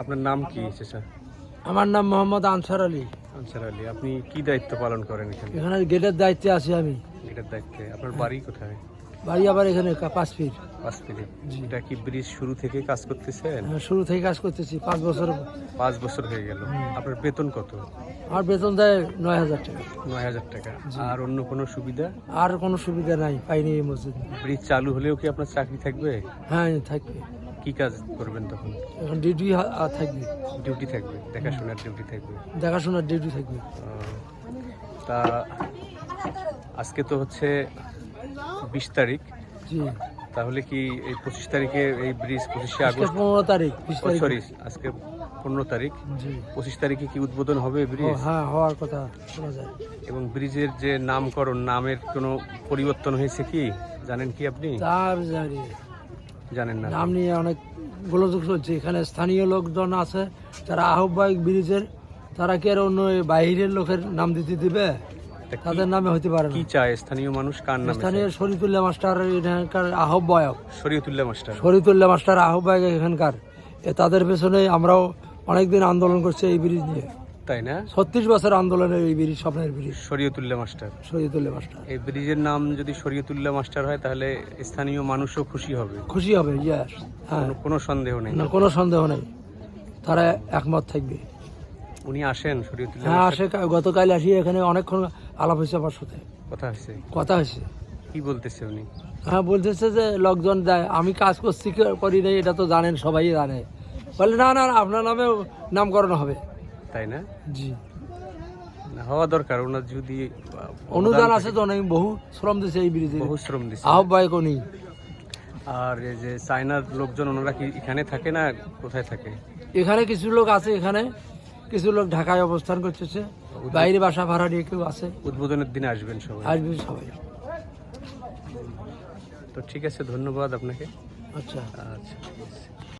আপনার নাম কি চাচা আমার নাম মোহাম্মদ আনসার আলী। আনসার আলী আপনি কি দায়িত্ব পালন করেন এখানে? এখানে গেটের দায়িত্বে আছি আমি। গেটের দায়িত্বে। আপনার বাড়ি কোথায়? বাড়ি আবার এখানে পাঁচ ফিট পাঁচ এটা কি ব্রিজ শুরু থেকে কাজ করতেছেন? আমি শুরু থেকে কাজ করতেছি পাঁচ বছর। পাঁচ বছর হয়ে গেল। আপনার বেতন কত? আমার বেতন দেয় নয় হাজার টাকা। নয় হাজার টাকা। আর অন্য কোনো সুবিধা? আর কোনো সুবিধা নাই পাইনি এই মসজিদ। ব্রিজ চালু হলেও কি আপনার চাকরি থাকবে? হ্যাঁ থাকবে। কি কাজ করবেন তখন? এখন ডিউটি থাকবে। ডিউটি থাকবে দেখাশোনার ডিউটি থাকবে। দেখাশোনার ডিউটি থাকবে। তা আজকে তো হচ্ছে বিশ তারিখ। জি। তাহলে কি এই পঁচিশ তারিখে এই ব্রিজ পঁচিশে আগস্ট? পনেরো তারিখ তারিখ। সরি আজকে পনেরো তারিখ। পঁচিশ তারিখে কি উদ্বোধন হবে ব্রিজ হ্যাঁ হওয়ার কথা শোনা যায়। এবং ব্রিজের যে নামকরণ নামের কোনো পরিবর্তন হয়েছে কি? জানেন কি আপনি? তার জানি। জানেন না। নাম নিয়ে অনেক গোলযোগ চলছে। এখানে স্থানীয় লোকজন আছে যারা আহ্বায়ক ব্রিজের তারা কি আর অন্য বাইরের লোকের নাম দিতে দিবে? তাদের নামে হতে পারে কি চায় স্থানীয় মানুষ? কার নামে স্থানীয় শরীতুল্লাহ মাস্টার এখানকার আহ্বায়ক। শরীয়তুল্লাহ মাস্টার। শরীতুল্লাহ মাস্টার আহ্বায়ক এখানকার। এ তাদের পেছনে আমরাও অনেকদিন আন্দোলন করছি এই ব্রিজ নিয়ে। তাই না? ছত্রিশ বছর আন্দোলনের এই ব্রিজ স্বপ্নের bridge. Shariatullah master. Shariatullah master. এই ব্রিজের নাম যদি শরীয়তুল্লাহ মাস্টার হয় তাহলে স্থানীয় মানুষও খুশি হবে। খুশি হবে ইয়াস হ্যাঁ। কোনো- সন্দেহ নেই। না কোনো সন্দেহ নেই। তারা একমত থাকবে। উনি আসেন শরীয়তুল্লাহ হ্যাঁ আসে। গতকাল আসি এখানে অনেকক্ষণ আলাপ হয়েছে আমার সাথে। কথা হয়েছে? কথা হয়েছে। কি বলতেছে উনি? হ্যাঁ বলতেছে যে লোকজন দেয় আমি কাজ করছি করি নাই এটা তো জানেন সবাই জানে। বলে না না না, আপনার নামে নামকরণ হবে। তাই না? জি। হওয়া দরকার ওনার যদি অনুদান আছে তো অনেক বহু শ্রম দিছে এই ব্রিজে। বহু শ্রম দিচ্ছে আহ্বায়ক উনি। আর এই যে চায়নার লোকজন ওনারা কি এখানে থাকে না কোথায় থাকে? এখানে কিছু লোক আছে এখানে কিছু লোক ঢাকায় অবস্থান করতেছে। বাইরে বাসা ভাড়া নিয়ে কেউ আছে। উদ্বোধনের দিনে আসবেন সবাই। আসবে সবাই। তো ঠিক আছে ধন্যবাদ আপনাকে। আচ্ছা। আচ্ছা